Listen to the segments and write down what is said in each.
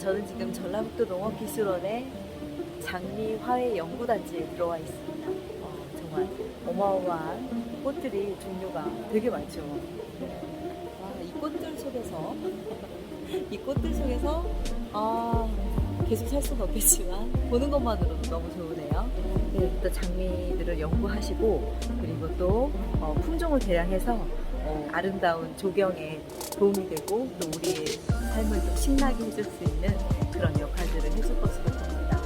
저는 지금 전라북도 농업기술원의 장미화훼 연구단지에 들어와 있습니다. 어, 정말 어마어마한 꽃들이 종류가 되게 많죠. 와, 이 꽃들 속에서 이 꽃들 속에서 아, 계속 살 수는 없겠지만 보는 것만으로도 너무 좋으네요. 네, 또 장미들을 연구하시고 그리고 또 어, 품종을 개량해서 어, 아름다운 조경에 도움이 되고 또 우리의 삶을 좀 신나게 해줄 수 있는 그런 역할들을 해줄 것으로 봅니다.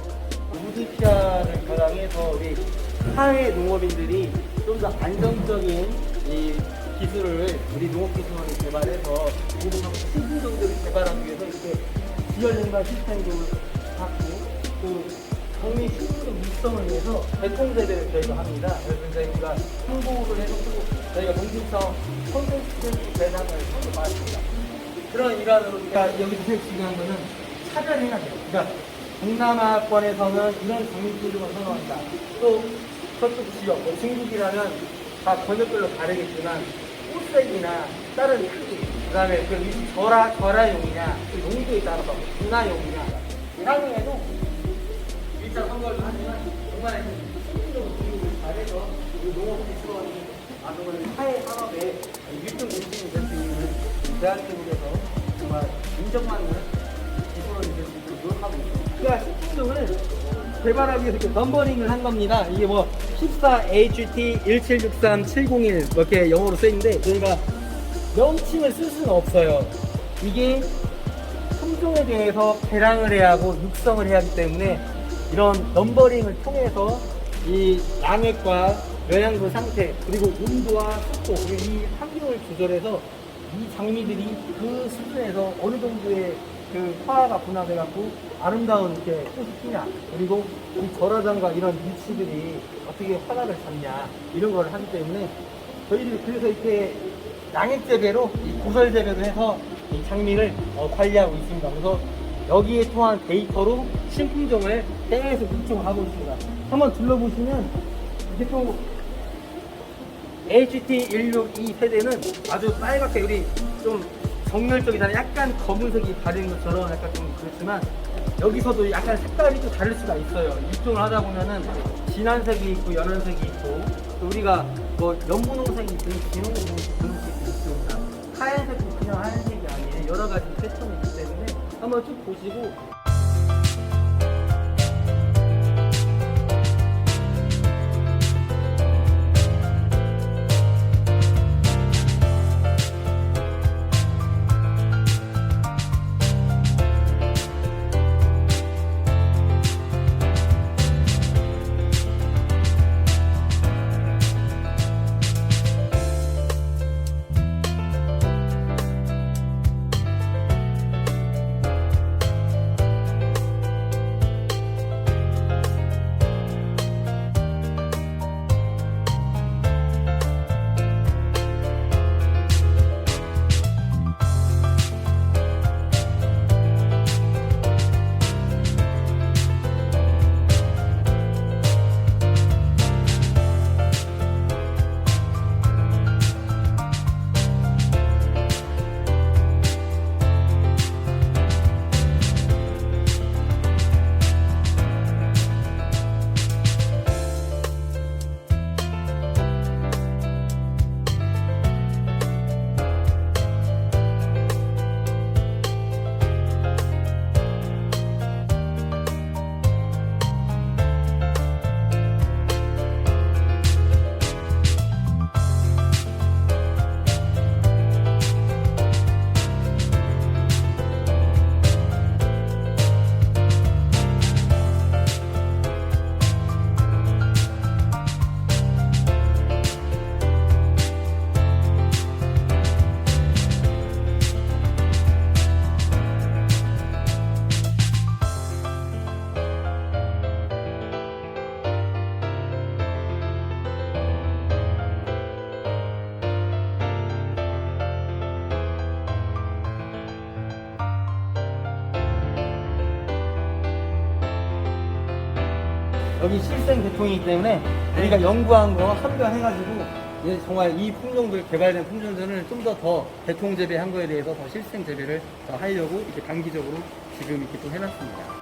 우드 피아를 가장해서 우리 사회 농업인들이 좀 더 안정적인 이 기술을 우리 농업기술원이 개발해서 공급하고 신품종들을 개발하기 위해서 이렇게 지열연관 시스템도 갖고 또 장미 신품종 육성을 위해서 배통제대를 저희가 합니다. 그래서 저희가 홍보를 또 저희가 농심성 콘텐츠 대상을 선도받았습니다. 그런 일환으로 그러니까 여기 제일 중요한 거는 차별해야 돼요. 그러니까 동남아권에서는 이런 장미들만 선호한다. 또 저쪽 지역, 뭐 중국이라면 다 번역별로 다르겠지만 꽃색이나 다른 크기, 그 다음에 그 위- 절하 절하용이냐, 그 용도에 따라서 분화용이냐, 향후에도 일단 선거를 하지만 정말 신기적으로 교육을 잘해서 우리 농업 기술원이 아주 사회 산업에 유통 공신이 될수 있는 대한민국에서 정말 인정받는 수 있도록 노력하고 있습니다. 그러니까 신품종을 개발하기 위해서 이렇게 넘버링을 한 겁니다. 이게 뭐 14HT1763701 이렇게 영어로 써 있는데 저희가 명칭을 쓸 수는 없어요. 이게 품종에 대해서 개량을 해야 하고 육성을 해야 하기 때문에 이런 넘버링을 통해서 이 양액과 영양분 상태 그리고 온도와 습도 이 환경을 조절해서 이 장미들이 그 수준에서 어느 정도의 그 화가 분화돼 갖고 아름다운 이렇게 꽃이 피냐 그리고 이 절화장과 이런 위치들이 어떻게 화가를 잡냐 이런 걸 하기 때문에 저희들이 그래서 이렇게 양액 재배로 이 고설 재배를 해서 이 장미를 어, 관리하고 있습니다. 그래서 여기에 통한 데이터로 신품종을 계속 육종을 하고 있습니다. 한번 둘러보시면 이게 또 HT162 세대는 아주 빨갛게 우리 좀 정열적이잖아 약간 검은색이 바른 것처럼 약간 좀 그렇지만 여기서도 약간 색깔이 또 다를 수가 있어요. 육종을 하다 보면은 진한 색이 있고 연한 색이 있고 또 우리가 뭐 연분홍색이 있고 진홍색이 있습니다. 하얀색도 그냥 하얀색이 아니에요. 여러 가지 패턴이 있기 때문에 한번 쭉 보시고 여기 실생 계통이기 때문에 우리가 연구한 거 합격해가지고 이제 정말 이 품종들 개발된 품종들을 좀 더 더 대통 재배한 거에 대해서 더 실생 재배를 더 하려고 이렇게 단기적으로 지금 이렇게 또 해놨습니다.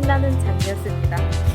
신나는 장이었습니다.